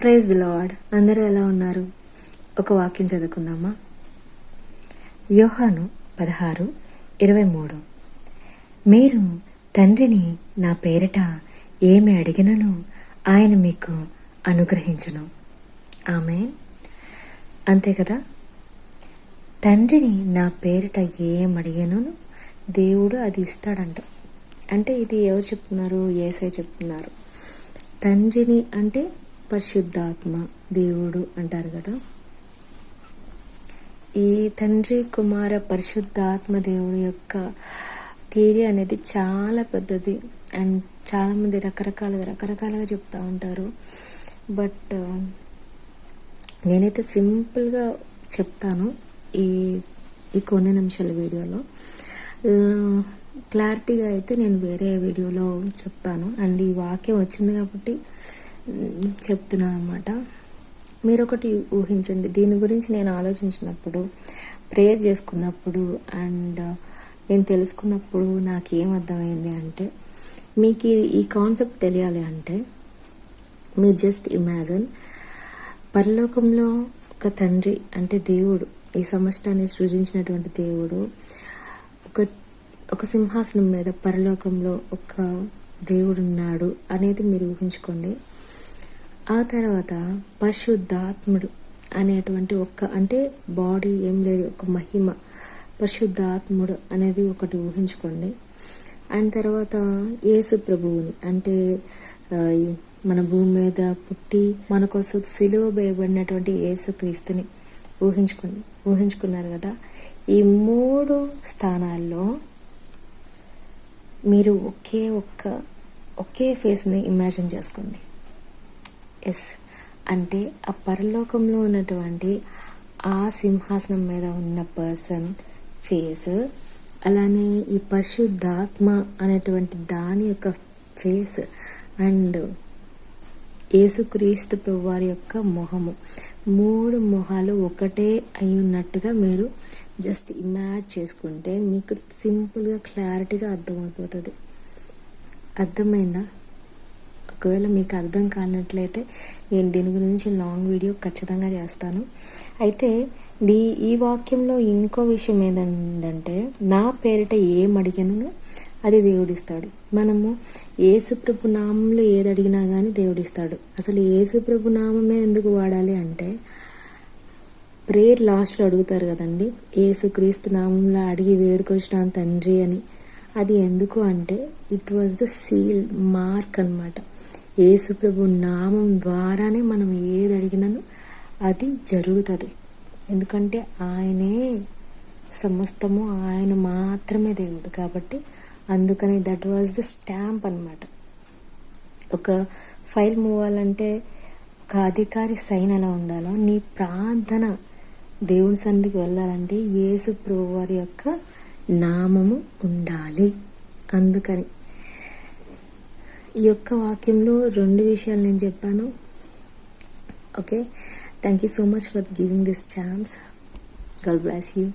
Praise the lord అందరూ ఎలా ఉన్నారు? ఒక వాక్యం చదువుకుందామా? యోహాను పదహారు ఇరవై మూడు. మీరు తండ్రిని నా పేరిట ఏమి అడిగినను ఆయన మీకు అనుగ్రహించను. ఆమె అంతే కదా? తండ్రిని నా పేరిట ఏం అడిగాను దేవుడు అది ఇస్తాడంట. అంటే ఇది ఎవరు చెప్తున్నారు? ఏసై చెప్తున్నారు. తండ్రిని అంటే పరిశుద్ధాత్మ దేవుడు అంటారు కదా. ఈ తండ్రి కుమార పరిశుద్ధాత్మ దేవుడు యొక్క థియరీ అనేది చాలా పెద్దది. అండ్ చాలామంది రకరకాలుగా రకరకాలుగా చెప్తూ ఉంటారు. బట్ నేనైతే సింపుల్గా చెప్తాను ఈ ఈ కొన్ని నిమిషాల వీడియోలో. క్లారిటీగా అయితే నేను వేరే వీడియోలో చెప్తాను. అండ్ ఈ వాక్యం వచ్చింది కాబట్టి చెప్తున్నాను అనమాట మీరు ఒకటి ఊహించండి. దీని గురించి నేను ఆలోచించినప్పుడు ప్రేయర్ చేసుకున్నప్పుడు అండ్ నేను తెలుసుకున్నప్పుడు నాకు ఏం అర్థమైంది అంటే మీకు ఈ కాన్సెప్ట్ తెలియాలి అంటే మీరు జస్ట్ ఇమాజిన్ పరలోకంలో ఒక తండ్రి అంటే దేవుడు ఈ సమష్టాన్ని సృజించినటువంటి దేవుడు ఒక ఒక సింహాసనం మీద పరలోకంలో ఒక దేవుడు ఉన్నాడు అనేది మీరు ఊహించుకోండి. ఆ తర్వాత పరిశుద్ధాత్ముడు అనేటువంటి ఒక్క అంటే బాడీ ఏం లేదు ఒక మహిమ. పరిశుద్ధాత్ముడు అనేది ఒకటి ఊహించుకోండి. అండ్ తర్వాత యేసు ప్రభువుని అంటే మన భూమి మీద పుట్టి మన కోసం సిలువ వేయబడినటువంటి యేసు క్రీస్తుని ఊహించుకోండి. ఊహించుకున్నారు కదా? ఈ మూడు స్థానాల్లో మీరు ఒకే ఒక్క ఒకే ఫేస్ని ఇమాజిన్ చేసుకోండి. ఎస్. అంటే ఆ పరలోకంలో ఉన్నటువంటి ఆ సింహాసనం మీద ఉన్న పర్సన్ ఫేస్ అలానే ఈ పరిశుద్ధాత్మ అనేటువంటి దాని యొక్క ఫేస్ అండ్ యేసుక్రీస్తు ప్రభు వారి యొక్క మొహము. మూడు మొహాలు ఒకటే అయి ఉన్నట్టుగా మీరు జస్ట్ ఇమాజ్ చేసుకుంటే మీకు సింపుల్గా క్లారిటీగా అర్థమైపోతుంది అర్థమైందా? ఒకవేళ మీకు అర్థం కానట్లయితే నేను దీని గురించి లాంగ్ వీడియో ఖచ్చితంగా చేస్తాను. అయితే దీ ఈ వాక్యంలో ఇంకో విషయం ఏంటంటే నా పేరిట ఏం అడిగినను అది దేవుడిస్తాడు. మనము ఏసుప్రభు నామంలో ఏది అడిగినా కానీ దేవుడిస్తాడు. అసలు ఏసుప్రభు నామమే ఎందుకు వాడాలి అంటే ప్రేయర్ లాస్ట్లో అడుగుతారు కదండి ఏసుక్రీస్తు నామంలో అడిగి వేడుకొచ్చిన తండ్రి అని. అది ఎందుకు అంటే it was the seal mark అనమాట యేసుప్రభు నామం ద్వారానే మనం ఏది అడిగినానో అది జరుగుతుంది. ఎందుకంటే ఆయనే సమస్తము ఆయన మాత్రమే దేవుడు కాబట్టి అందుకని దట్ వాజ్ ద స్టాంప్ అనమాట ఒక ఫైల్ మూవాలంటే ఒక అధికారి సైన్ ఎలా ఉండాలో నీ ప్రార్థన దేవుని సన్నిధికి వెళ్ళాలంటే యేసు ప్రభు వారి యొక్క నామము ఉండాలి. అందుకని ఈ యొక్క వాక్యంలో రెండు విషయాలు నేను చెప్పాను. Okay thank you so much for giving this chance God bless you